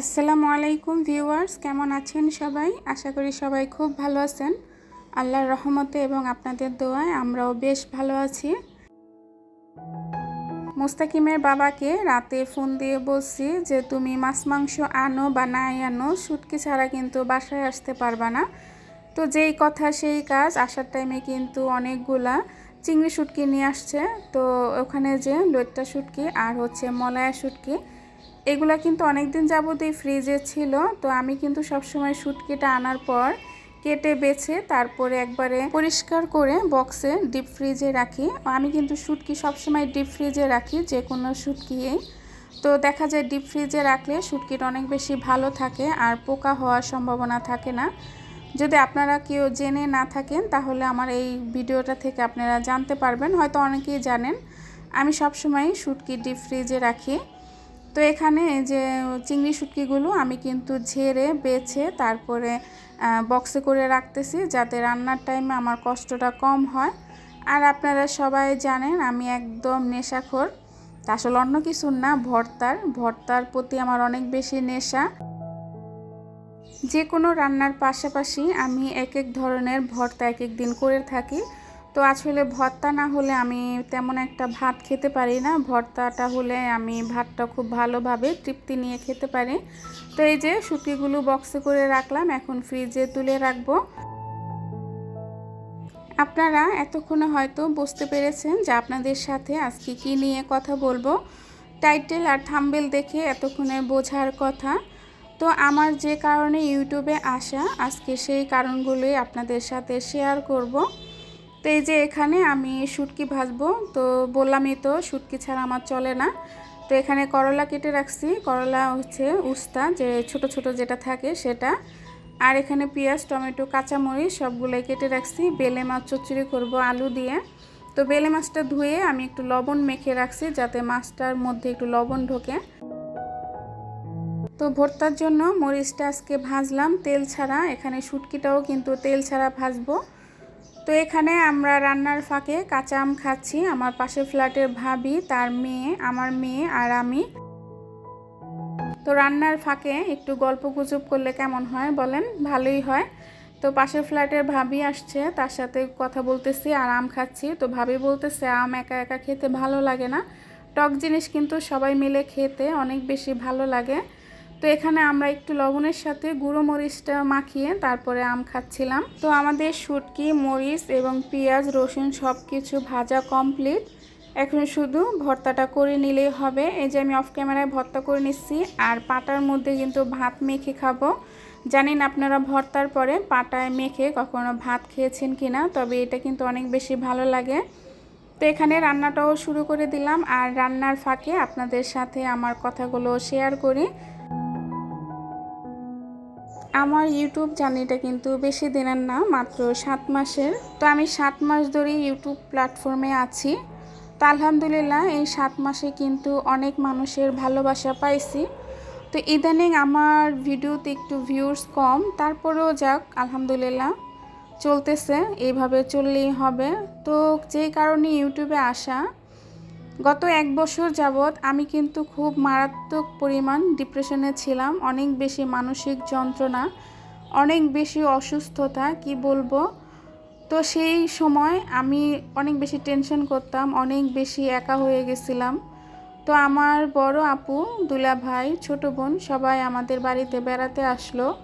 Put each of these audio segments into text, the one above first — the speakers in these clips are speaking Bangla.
আসসালামু আলাইকুম ভিউয়ার্স, কেমন আছেন সবাই? আশা করি সবাই খুব ভালো আছেন। আল্লাহর রহমতে এবং আপনাদের দোয়ায় আমরাও বেশ ভালো আছি। মুস্তাকিমের বাবাকে রাতে ফোন দিয়ে বলছি যে, তুমি মাছ, মাংস আনো বা নাই আনো শুটকি ছাড়া কিন্তু বাসায় আসতে পারবা না। তো যেই কথা, সেই কাজ, আসার টাইমে কিন্তু অনেকগুলা চিংড়ি শুটকি নিয়ে আসছে। তো ওখানে যে, লোটটা শুটকি আর হচ্ছে মলায়া শুটকি এগুলা কিন্তু অনেক দিন যাবতই ফ্রিজে ছিল। তো আমি কিন্তু সবসময় শুটকিটা আনার পর কেটে বেছে তারপরে একবারে পরিষ্কার করে বক্সে ডিপ ফ্রিজে রাখি। আমি কিন্তু শুটকি সবসময় ডিপ ফ্রিজে রাখি, যে কোনো শুটকিয়েই তো দেখা যায় ডিপ ফ্রিজে রাখলে শুটকিটা অনেক বেশি ভালো থাকে আর পোকা হওয়ার সম্ভাবনা থাকে না। যদি আপনারা কেউ জেনে না থাকেন, তাহলে আমার এই ভিডিওটা থেকে আপনারা জানতে পারবেন। হয়তো অনেকেই জানেন। আমি সবসময় শুটকি ডিপ ফ্রিজে রাখি। তো এখানে যে চিংড়ি শুটকিগুলো আমি কিন্তু ঝেড়ে, বেছে তারপরে বক্সে করে রাখতেছি যাতে রান্নার টাইমে আমার কষ্টটা কম হয়। আর আপনারা সবাই জানেন আমি একদম নেশাখোর। আসলে অন্য কিছু না, ভর্তার। ভর্তার প্রতি আমার অনেক বেশি নেশা। যে কোনো রান্নার পাশাপাশি আমি এক এক ধরনের ভর্তা এক এক দিন করে থাকি। তো আসলে ভর্তা না হলে আমি তেমন একটা ভাত খেতে পারি না। ভর্তাটা হলে আমি ভাতটা খুব ভালোভাবে তৃপ্তি নিয়ে খেতে পারি। তো এই যে শুটকিগুলো বক্সে করে রাখলাম, এখন ফ্রিজে তুলে রাখব। আপনারা এতক্ষণে হয়তো বুঝতে পেরেছেন যে আপনাদের সাথে আজকে কি নিয়ে কথা বলব। টাইটেল আর থাম্বেল দেখে এতক্ষণে বোঝার কথা। তো আমার যে কারণে ইউটিউবে আসা, আজকে সেই কারণগুলোই আপনাদের সাথে শেয়ার করব। তো এই যে এখানে আমি শুটকি ভাজবো। তো বললামই তো, শুটকি ছাড়া আমার চলে না। তো এখানে করলা কেটে রাখছি। করলা হচ্ছে উস্তা, যে ছোট ছোট যেটা থাকে সেটা। আর এখানে পেঁয়াজ, টমেটো, কাঁচামরিচ সবগুলোই কেটে রাখছি। বেলে মাছ চচ্চড়ি করব আলু দিয়ে। তো বেলে মাছটা ধুয়ে আমি একটু লবণ মেখে রাখছি যাতে মাছটার মধ্যে একটু লবণ ঢোকে। তো ভর্তার জন্য মরিচটা আজকে ভাজলাম। তেল ছাড়া এখানে শুটকিটাও কিন্তু তেল ছাড়া ভাজবো। তো এখানে আমরা রান্নার ফাঁকে কাঁচা আম খাচ্ছি। আমার পাশে ফ্ল্যাটের ভাবি, তার মেয়ে, আমার মেয়ে আর আমি। তো রান্নার ফাঁকে একটু গল্প গুজব করলে কেমন হয় বলেন? ভালোই হয়। তো পাশের ফ্ল্যাটের ভাবি আসছে, তার সাথে কথা বলতেছি আর আম খাচ্ছি। তো ভাবি বলতেছে, আম একা একা খেতে ভালো লাগে না। টক জিনিস কিন্তু সবাই মিলে খেতে অনেক বেশি ভালো লাগে। তো এখানে আমরা একটু লবণের সাথে গুঁড়ো মরিচটা মাখিয়ে তারপরে আম খাচ্ছিলাম। তো আমাদের শুটকি, মরিচ এবং পেঁয়াজ, রসুন সব কিছু ভাজা কমপ্লিট এখন শুধু ভর্তাটা করে নিলেই হবে। এই যে আমি অফ ক্যামেরায় ভর্তা করে নিচ্ছি। আর পাটার মধ্যে কিন্তু ভাত মেখে খাব। জানেন আপনারা ভর্তার পরে পাটায় মেখে কখনো ভাত খেয়েছেন কি না তবে এটা কিন্তু অনেক বেশি ভালো লাগে। তো এখানে রান্নাটাও শুরু করে দিলাম। আর রান্নার ফাঁকে আপনাদের সাথে আমার কথাগুলো শেয়ার করি। আমার ইউটিউব জার্নিটা কিন্তু বেশি দিনের না, মাত্র সাত মাসের। তো আমি সাত মাস ধরে ইউটিউব প্ল্যাটফর্মে আছি। তো আলহামদুলিল্লাহ, এই সাত মাসে কিন্তু অনেক মানুষের ভালোবাসা পাইছি। তো ইদানিং আমার ভিডিওতে একটু ভিউস কম, তারপরেও যাক, আলহামদুলিল্লাহ চলতেছে, এইভাবে চললেই হবে। তো যেই কারণে ইউটিউবে আসা গত এক বছর যাবৎ আমি কিন্তু খুব মারাত্মক পরিমাণ ডিপ্রেশনে ছিলাম। অনেক বেশি মানসিক যন্ত্রণা, অনেক বেশি অসুস্থতা, কি বলব? তো সেই সময় আমি অনেক বেশি টেনশন করতাম, অনেক বেশি একা হয়ে গেছিলাম। তো আমার বড় আপু, দুলা ভাই, ছোট বোন সবাই আমাদের বাড়িতে বেড়াতে আসলো।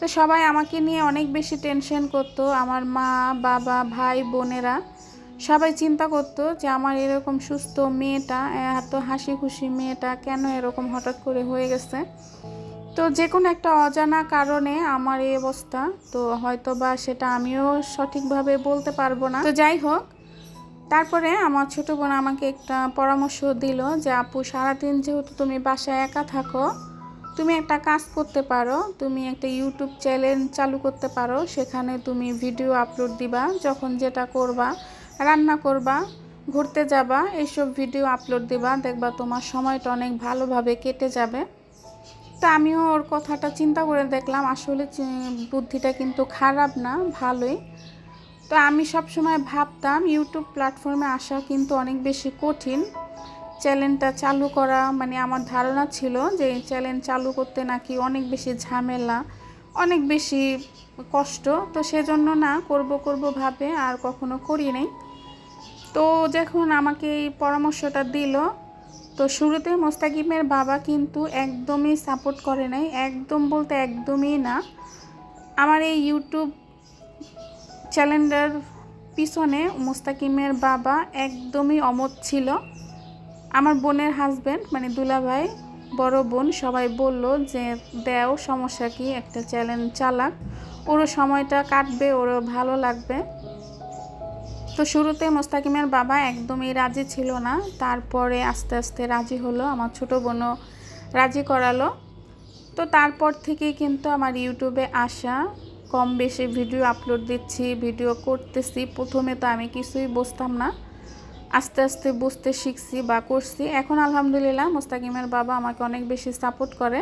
তো সবাই আমাকে নিয়ে অনেক বেশি টেনশন করতো। আমার মা, বাবা, ভাই, বোনেরা। সবাই চিন্তা করতো যে আমার এরকম সুস্থ মেয়েটা, এত হাসি খুশি মেয়েটা কেন এরকম হঠাৎ করে হয়ে গেছে? তো যে কোনো একটা অজানা কারণে আমার এই অবস্থা, তো হয়তো বা সেটা আমিও সঠিকভাবে বলতে পারব না। তো যাই হোক, তারপরে আমার ছোটো বোন আমাকে একটা পরামর্শ দিল যে, আপু, সারাদিন যেহেতু তুমি বাসায় একা থাকো, তুমি একটা কাজ করতে পারো, তুমি একটা ইউটিউব চ্যানেল চালু করতে পারো, সেখানে তুমি ভিডিও আপলোড দিবা, যখন যেটা করবা। রান্না করবা, ঘুরতে যাবা এইসব ভিডিও আপলোড দিবা, দেখবা তোমার সময়টা অনেক ভালোভাবে কেটে যাবে। তা আমিও ওর কথাটা চিন্তা করে দেখলাম, আসলে বুদ্ধিটা কিন্তু খারাপ না, ভালোই। তো আমি সব সময় ভাবতাম ইউটিউব প্ল্যাটফর্মে আসা কিন্তু অনেক বেশি কঠিন। চ্যানেলটা চালু করা মানে আমার ধারণা ছিল যে এই চ্যানেল চালু করতে নাকি অনেক বেশি ঝামেলা, অনেক বেশি কষ্ট, তো সেজন্য না, করব করব ভাবে আর কখনো করি নাই। তো যখন আমাকে এই পরামর্শটা দিল, তো শুরুতে মোস্তাকিমের বাবা কিন্তু একদমই সাপোর্ট করে নাই, একদম বলতে একদমই না। আমার এই ইউটিউব চ্যানেলটার পিছনে মুস্তাকিমের বাবা একদমই অমত ছিল। আমার বোনের হাজব্যান্ড মানে দুলাভাই, বড় বোন, সবাই বলল যে, দেও, সমস্যা কি? একটা চ্যালেঞ্জ চালাক। ওরও সময়টা কাটবে, ওরও ভালো লাগবে। তো শুরুতে মোস্তাকিমের বাবা একদমই রাজি ছিল না। তারপরে আস্তে আস্তে রাজি হলো, আমার ছোট বোনও রাজি করালো। তো তারপর থেকেই কিন্তু আমার ইউটিউবে আসা, কম বেশি ভিডিও আপলোড দিচ্ছি, ভিডিও করতেছি। প্রথমে তো আমি কিছুই বুঝতাম না। আস্তে আস্তে বুঝতে শিখছি বা করছি। এখন আলহামদুলিল্লাহ মোস্তাকিমের বাবা আমাকে অনেক বেশি সাপোর্ট করে।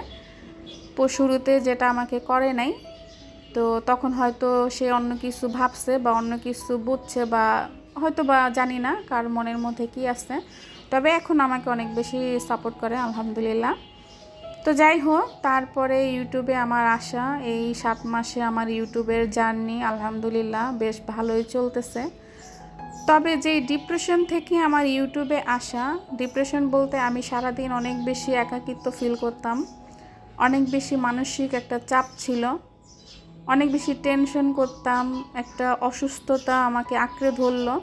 শুরুতে যেটা আমাকে করে নাই তো তখন হয়তো সে অন্য কিছু ভাবছে বা অন্য কিছু বুঝছে বা হয়তো বা জানি না কার মনের মধ্যে কি আছে। তবে এখন আমাকে অনেক বেশি সাপোর্ট করে, আলহামদুলিল্লাহ। তো যাই হোক, তারপরে ইউটিউবে আমার আসা এই সাত মাসে আমার ইউটিউবের জার্নি, আলহামদুলিল্লাহ, বেশ ভালোই চলতেছে। তবে যে ডিপ্রেশন থেকে আমার ইউটিউবে আসা ডিপ্রেশন বলতে আমি সারাদিন অনেক বেশি একাকিত্ব ফিল করতাম। অনেক বেশি মানসিক একটা চাপ ছিল। অনেক বেশি টেনশন করতাম, একটা অসুস্থতা আমাকে আঁকড়ে ধরলো।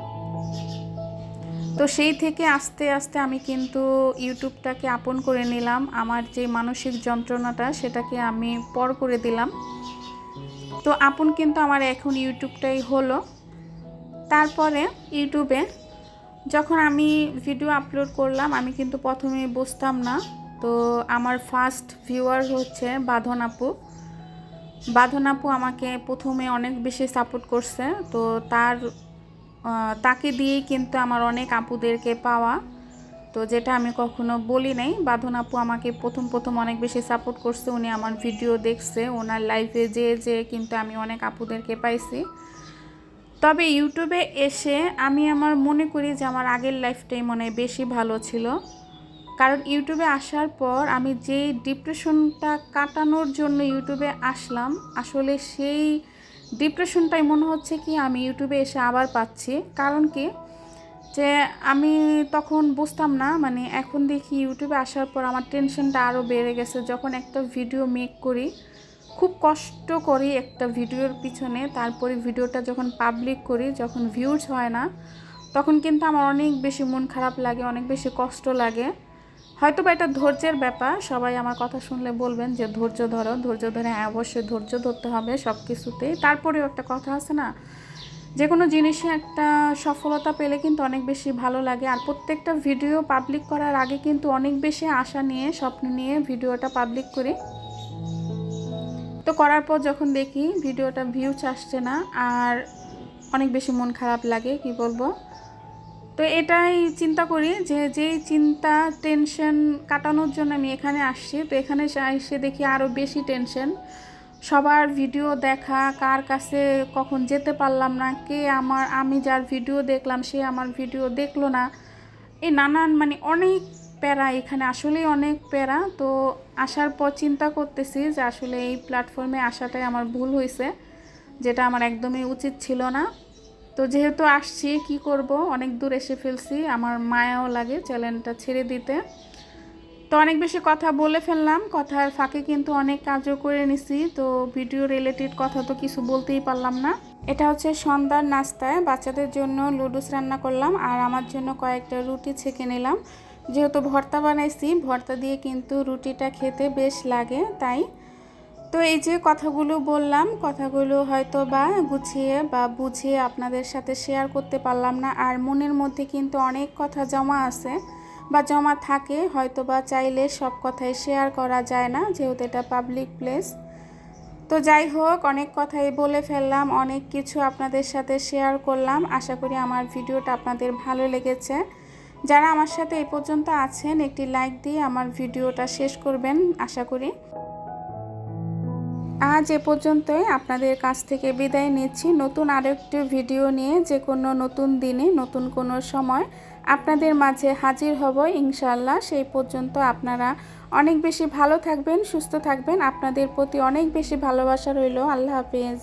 তো সেই থেকে আস্তে আস্তে আমি কিন্তু ইউটিউবটাকে আপন করে নিলাম। আমার যে মানসিক যন্ত্রণাটা, সেটাকে আমি পর করে দিলাম। তো আপন কিন্তু আমার এখন ইউটিউবটাই হলো। তারপরে ইউটিউবে যখন আমি ভিডিও আপলোড করলাম, আমি কিন্তু প্রথমে বসতাম না। তো আমার ফার্স্ট ভিউয়ার হচ্ছে বাঁধন আপু। বাঁধন আপু আমাকে প্রথমে অনেক বেশি সাপোর্ট করছে। তো তার তাকে দিয়েই কিন্তু আমার অনেক আপুদেরকে পাওয়া। তো যেটা আমি কখনো বলি নাই বাঁধন আপু আমাকে প্রথম প্রথম অনেক বেশি সাপোর্ট করছে। উনি আমার ভিডিও দেখছে, ওনার লাইফে যে যে কিন্তু আমি অনেক আপুদেরকে পাইছি। তবে ইউটিউবে এসে আমি আমার মনে করি যে আমার আগের লাইফটাই মনে বেশি ভালো ছিল। কারণ ইউটিউবে আসার পর আমি যে ডিপ্রেশনটা কাটানোর জন্য ইউটিউবে আসলাম, আসলে সেই ডিপ্রেশনটাই মনে হচ্ছে কি আমি ইউটিউবে এসে আবার পাচ্ছি। কারণ কি? যে আমি তখন বুঝতাম না মানে এখন দেখি ইউটিউবে আসার পর আমার টেনশনটা আরও বেড়ে গেছে। যখন একটা ভিডিও মেক করি, খুব কষ্ট করি একটা ভিডিওর পিছনে, তারপরে ভিডিওটা যখন পাবলিক করি, যখন ভিউজ হয় না, তখন কিন্তু আমার অনেক বেশি মন খারাপ লাগে, অনেক বেশি কষ্ট লাগে। হয়তো বা এটা ধৈর্যের ব্যাপার, সবাই আমার কথা শুনলে বলবেন যে ধৈর্য ধরো, ধৈর্য ধরে হ্যাঁ অবশ্যই ধৈর্য ধরতে হবে সব কিছুতেই তারপরেও একটা কথা আছে না যে কোনো জিনিসে একটা সফলতা পেলে কিন্তু অনেক বেশি ভালো লাগে। আর প্রত্যেকটা ভিডিও পাবলিক করার আগে কিন্তু অনেক বেশি আশা নিয়ে, স্বপ্ন নিয়ে ভিডিওটা পাবলিক করি। তো করার পর যখন দেখি ভিডিওটা ভিউজ আসছে না, আর অনেক বেশি মন খারাপ লাগে, কি বলব? তো এটাই চিন্তা করি যে, যেই চিন্তা টেনশন কাটানোর জন্য আমি এখানে আসছি। তো এখানে এসে দেখি আরও বেশি টেনশন সবার ভিডিও দেখা, কার কাছে কখন যেতে পারলাম না, কে আমার, আমি যার ভিডিও দেখলাম, সে আমার ভিডিও দেখল না। এই নানান মানে অনেক প্যারা এখানে, আসলেই অনেক প্যারা। তো আসার পর চিন্তা করতেছি যে, আসলে এই প্ল্যাটফর্মে আসাটাই আমার ভুল হয়েছে যেটা আমার একদমই উচিত ছিল না। তো যেহেতু আসছি, কি করব? অনেক দূর এসে ফেলছি। আমার মায়াও লাগে চ্যানেলটা ছেড়ে দিতে। তো অনেক বেশি কথা বলে ফেললাম। কথার ফাঁকে কিন্তু অনেক কাজও করে নিছি। তো ভিডিও রিলেটেড কথা তো কিছু বলতেই পারলাম না। এটা হচ্ছে সন্ধ্যার নাস্তায়। বাচ্চাদের জন্য লুডুস রান্না করলাম আর আমার জন্য কয়েকটা রুটি ছেঁকে নিলাম। যেহেতু ভর্তা বানাইছি, ভর্তা দিয়ে কিন্তু রুটিটা খেতে বেশ লাগে, তাই তো এই যে কথাগুলো বললাম, কথাগুলো হয়তো বা গুছিয়ে বা বুঝিয়ে আপনাদের সাথে শেয়ার করতে পারলাম না। আর মনের মধ্যে কিন্তু অনেক কথা জমা আছে বা জমা থাকে, হয়তো বা চাইলে সব কথাই শেয়ার করা যায় না, যেহেতু এটা পাবলিক প্লেস তো যাই হোক, অনেক কথাই বলে ফেললাম, অনেক কিছু আপনাদের সাথে শেয়ার করলাম। আশা করি আমার ভিডিওটা আপনাদের ভালো লেগেছে। যারা আমার সাথে এই পর্যন্ত আছেন, একটি লাইক দিয়ে আমার ভিডিওটা শেষ করবেন, আশা করি। আজ এ পর্যন্তই। আপনাদের কাছ থেকে বিদায় নিচ্ছি। নতুন আরেকটি ভিডিও নিয়ে, যে কোনো নতুন দিনে, নতুন কোনো সময় আপনাদের মাঝে হাজির হব ইনশাল্লাহ সেই পর্যন্ত আপনারা অনেক বেশি ভালো থাকবেন, সুস্থ থাকবেন। আপনাদের প্রতি অনেক বেশি ভালোবাসা রইল। আল্লাহ হাফেজ।